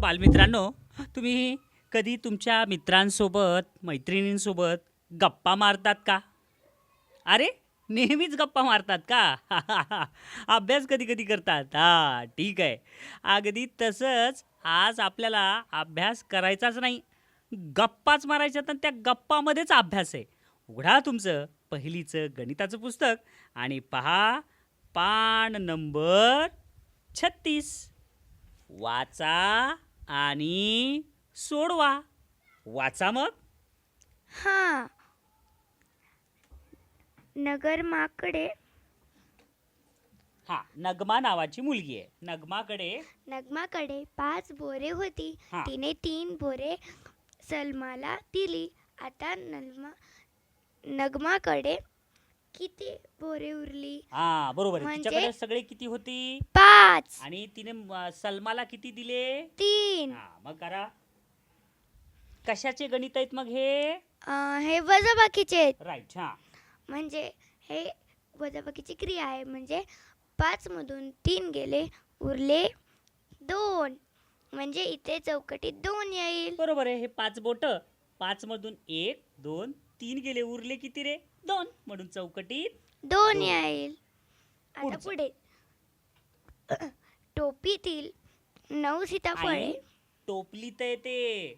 बालमित्रांनो तुम्ही कधी तुमच्या मित्रांसोबत मैत्रिणींसोबत गप्पा मारतात का? अरे नेहमीच गप्पा मारतात का? अभ्यास कधी कधी करतात. हा ठीक आहे. अगदी तसंच आज आपल्याला अभ्यास करायचाच नाही. गप्पाच मारायच्या तर त्या गप्पामध्येच अभ्यास आहे. उघडा तुमचं पहिलीचं गणिताचं पुस्तक आणि पहा पान नंबर छत्तीस. वाचा. आणि सोडवा. वाचा मग. हा. नगरमाकडे. हा नगमा नावाची मुलगी आहे. नगमाकडे. नगमाकडे पाच बोरे होती. हा. तिने तीन बोरे सलमाला दिली. आता नलमा नगमाकडे किती बोरे उरली? हा बरोबर आहे. म्हणजे? तिच्याकडे सगळे किती होती? पाच. आणि तिने म, सलमाला किती दिले? तीन. हा मग करा. कशाचे गणित आहेत मग हे? अं, हे वजाबाकीचे आहेत. राईट हा. म्हणजे हे वजाबाकीची क्रिया आहे. म्हणजे पाचमधून तीन गेले उरले दोन. म्हणजे इथे चौकटीत दोन येईल. बरोबर आहे. हे पाच बोट. पाच मधून एक दोन तीन गेले उरले किती रे? दोन. म्हणून चौकटीत दोन दोन. येईल. आता पुढचं. पुढे. टोपीतील नऊ सीताफळे. टोपली तर येते.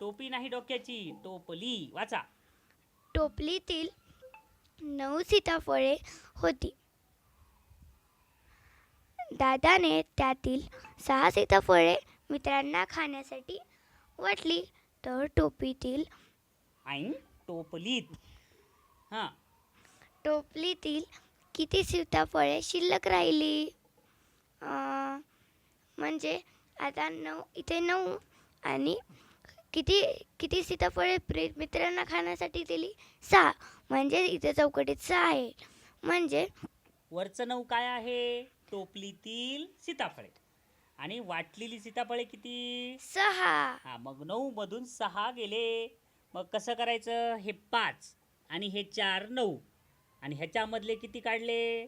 टोपी नाही डोक्याची. टोपली. वाचा. टोपलीतील नऊ सीताफळे होती. दादाने त्यातील सहा सीताफळे मित्रांना खाण्यासाठी वाटली तर टोपीतील आईन टोपलीत. हा. टोपलीतील किती सीताफळे शिल्लक राहिली? अं, म्हणजे आता नऊ इथे नऊ आणि किती किती सीताफळे प्रे मित्रांना खाण्यासाठी दिली? सहा. म्हणजे इथे चौकटीत सहा आहे. म्हणजे वरचं नऊ काय आहे? टोपलीतील सीताफळे. आणि वाटलेली सीताफळे किती? सहा. हा मग नऊ मधून सहा गेले. मग कसं करायचं? हे पाच आणि हे चार नऊ. आणि ह्याच्यामधले किती काढले?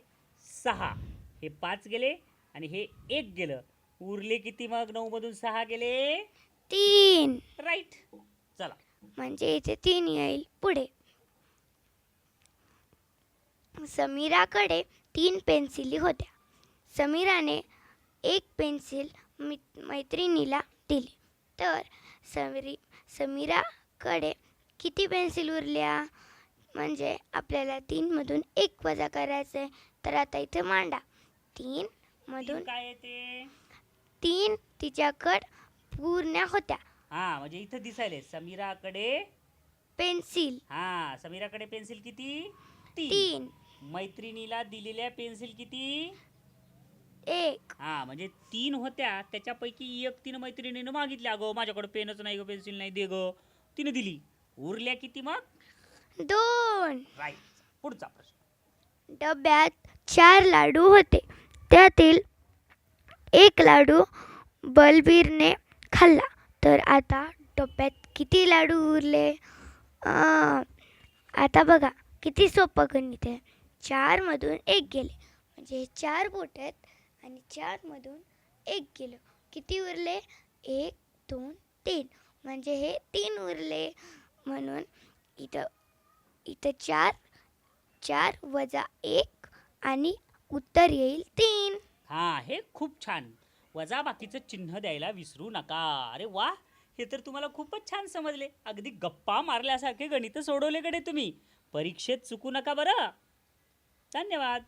सहा. हे पाच गेले आणि हे एक गेलं. उरले किती मग? नऊ मधून सहा गेले? तीन. राईट. चला. म्हणजे इथे तीन येईल. पुढे. समीराकडे तीन पेन्सिली होत्या. समीराने एक पेन्सिल मित मैत्रिणीला दिली. तर समीरी समीराकडे किती पेन्सिल उरल्या? म्हणजे आपल्याला तीनमधून एक वजा करायचं आहे तर आता इथे मांडा. तीन मधून तीन काय येते? तीन तिच्याकड पूर्ण होत्या. हा म्हणजे इथं दिसायले समीराकडे पेन्सिल. हा समीराकडे पेन्सिल किती? तीन. मैत्रिणीला दिलेल्या पेन्सिल किती? एक. हा म्हणजे तीन होत्या. त्याच्यापैकी एक तिनं मैत्रिणीनं मागितली. अगं माझ्याकडे पेनच नाही ग पेन्सिल नाही दे ग. तिनं दिली. उरल्या किती मग? दोन. राईट. पुढचा प्रश्न. डब्यात चार लाडू होते. त्यातील एक लाडू बलबीरने खाल्ला. तर आता डब्यात किती लाडू उरले? आ, आता बघा किती सोपं गणित आहे. चारमधून एक गेले. म्हणजे हे चार बोट आहेत आणि चारमधून एक गेलं. किती उरले? एक दोन तीन. म्हणजे हे तीन उरले म्हणून इथं इथं चार चार वजा एक आणि उत्तर येईल तीन. हा हे खूप छान. वजा बाकीचं चिन्ह द्यायला विसरू नका. अरे वा हे तर तुम्हाला खूपच छान समजले. अगदी गप्पा मारल्यासारखे गणित सोडवले कडे तुम्ही. परीक्षेत चुकू नका बरं. धन्यवाद.